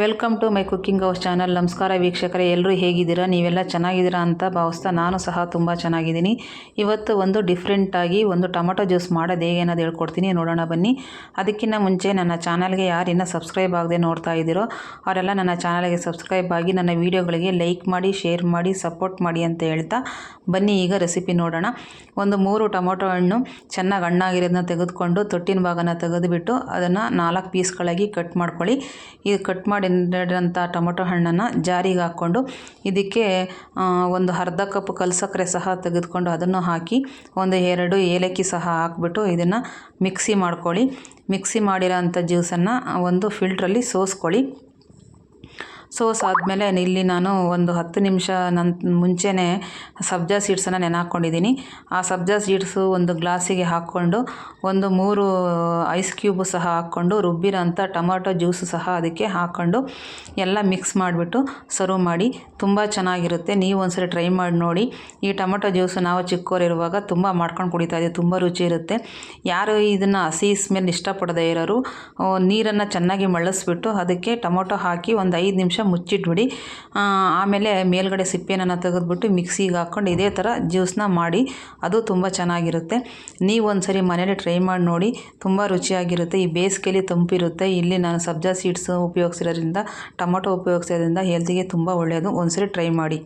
Welcome to my cooking house channel. ನಮಸ್ಕಾರ ವೀಕ್ಷಕರೇ ಎಲ್ಲರೂ ಹೇಗಿದ್ದೀರಾ? ನೀವೆಲ್ಲ ಚೆನ್ನಾಗಿದ್ದೀರಾ ಅಂತ ಭಾವಿಸ್ತಾ ನಾನು ಸಹ ತುಂಬ ಚೆನ್ನಾಗಿದ್ದೀನಿ. ಇವತ್ತು ಒಂದು ಡಿಫ್ರೆಂಟಾಗಿ ಒಂದು ಟೊಮೊಟೊ ಜ್ಯೂಸ್ ಮಾಡೋದು ಹೇಗೆ ಅನ್ನೋದು ಹೇಳ್ಕೊಡ್ತೀನಿ. ನೋಡೋಣ ಬನ್ನಿ. ಅದಕ್ಕಿಂತ ಮುಂಚೆ ನನ್ನ ಚಾನಲ್ಗೆ ಯಾರು ಇನ್ನೂ ಸಬ್ಸ್ಕ್ರೈಬ್ ಆಗದೆ ನೋಡ್ತಾ ಇದ್ದೀರೋ, ಅವರೆಲ್ಲ ನನ್ನ ಚಾನಲ್ಗೆ ಸಬ್ಸ್ಕ್ರೈಬ್ ಆಗಿ ನನ್ನ ವೀಡಿಯೋಗಳಿಗೆ ಲೈಕ್ ಮಾಡಿ ಶೇರ್ ಮಾಡಿ ಸಪೋರ್ಟ್ ಮಾಡಿ ಅಂತ ಹೇಳ್ತಾ ಬನ್ನಿ. ಈಗ ರೆಸಿಪಿ ನೋಡೋಣ. ಒಂದು ಮೂರು ಟೊಮೊಟೊ ಹಣ್ಣು ಚೆನ್ನಾಗಿ ಹಣ್ಣಾಗಿರೋದನ್ನ ತೆಗೆದುಕೊಂಡು ತೊಟ್ಟಿನ ಭಾಗನ ತೆಗೆದುಬಿಟ್ಟು ಅದನ್ನು ನಾಲ್ಕು ಪೀಸ್ಗಳಾಗಿ ಕಟ್ ಮಾಡ್ಕೊಳ್ಳಿ. ಇದು ಕಟ್ ಮಾಡಿದಂಥ ಟೊಮೊಟೊ ಹಣ್ಣನ್ನು ಜಾರಿಗೆ ಹಾಕ್ಕೊಂಡು ಇದಕ್ಕೆ ಒಂದು ಅರ್ಧ ಕಪ್ ಕಲ್ಸಕ್ಕರೆ ಸಹ ತೆಗೆದುಕೊಂಡು ಅದನ್ನು ಹಾಕಿ ಒಂದು ಎರಡು ಏಲಕ್ಕಿ ಸಹ ಹಾಕ್ಬಿಟ್ಟು ಇದನ್ನು ಮಿಕ್ಸಿ ಮಾಡ್ಕೊಳ್ಳಿ. ಮಿಕ್ಸಿ ಮಾಡಿರೋ ಅಂಥ ಜ್ಯೂಸನ್ನು ಒಂದು ಫಿಲ್ಟ್ರಲ್ಲಿ ಸೋಸ್ಕೊಳ್ಳಿ. ಸೋಸ್ ಆದಮೇಲೆ ಇಲ್ಲಿ ನಾನು ಒಂದು ಹತ್ತು ನಿಮಿಷ ನನ್, ಮುಂಚೆನೇ ಸಬ್ಜಾ ಸೀಡ್ಸನ್ನು ನೆನೆ ಹಾಕ್ಕೊಂಡಿದ್ದೀನಿ ಆ ಸಬ್ಜಾ ಸೀಡ್ಸು ಒಂದು ಗ್ಲಾಸಿಗೆ ಹಾಕ್ಕೊಂಡು, ಒಂದು ಮೂರು ಐಸ್ ಕ್ಯೂಬು ಸಹ ಹಾಕ್ಕೊಂಡು ರುಬ್ಬಿರೋಂಥ ಟೊಮಾಟೊ ಜ್ಯೂಸು ಸಹ ಅದಕ್ಕೆ ಹಾಕ್ಕೊಂಡು ಎಲ್ಲ ಮಿಕ್ಸ್ ಮಾಡಿಬಿಟ್ಟು ಸರ್ವ್ ಮಾಡಿ. ತುಂಬ ಚೆನ್ನಾಗಿರುತ್ತೆ. ನೀವು ಒಂದ್ಸರಿ ಟ್ರೈ ಮಾಡಿ ನೋಡಿ. ಈ ಟೊಮೊಟೊ ಜ್ಯೂಸು ನಾವು ಚಿಕ್ಕವರಿರುವಾಗ ತುಂಬ ಮಾಡ್ಕೊಂಡು ಕುಡಿತಾ ಇದ್ದೀವಿ ತುಂಬ ರುಚಿ ಇರುತ್ತೆ. ಯಾರು ಇದನ್ನು ಹಸಿ ಸ್ಮೆಲ್ ಇಷ್ಟಪಡದೇ ಇರೋರು ನೀರನ್ನು ಚೆನ್ನಾಗಿ ಮಳಸ್ಬಿಟ್ಟು ಅದಕ್ಕೆ ಟೊಮೊಟೊ ಹಾಕಿ ಒಂದು ಐದು ನಿಮಿಷ ಮುಚ್ಚಿಟ್ಬಿಡಿ. ಆಮೇಲೆ ಮೇಲ್ಗಡೆ ಸಿಪ್ಪೆನನ್ನು ತೆಗೆದ್ಬಿಟ್ಟು ಮಿಕ್ಸಿಗೆ ಹಾಕ್ಕೊಂಡು ಇದೇ ಥರ ಜ್ಯೂಸನ್ನ ಮಾಡಿ. ಅದು ತುಂಬ ಚೆನ್ನಾಗಿರುತ್ತೆ. ನೀವು ಒಂದ್ಸರಿ ಮನೇಲಿ ಟ್ರೈ ಮಾಡಿ ನೋಡಿ. ತುಂಬ ರುಚಿಯಾಗಿರುತ್ತೆ. ಈ ಬೇಸಿಗೆಯಲ್ಲಿ ತಂಪಿರುತ್ತೆ. ಇಲ್ಲಿ ನಾನು ಸಬ್ಜಾ ಸೀಡ್ಸ್ ಉಪಯೋಗಿಸಿರೋದ್ರಿಂದ, ಟೊಮೊಟೊ ಉಪಯೋಗಿಸೋದ್ರಿಂದ ಹೆಲ್ತಿಗೆ ತುಂಬ ಒಳ್ಳೆಯದು ಒಂದ್ಸರಿ ಟ್ರೈ ಮಾಡಿ.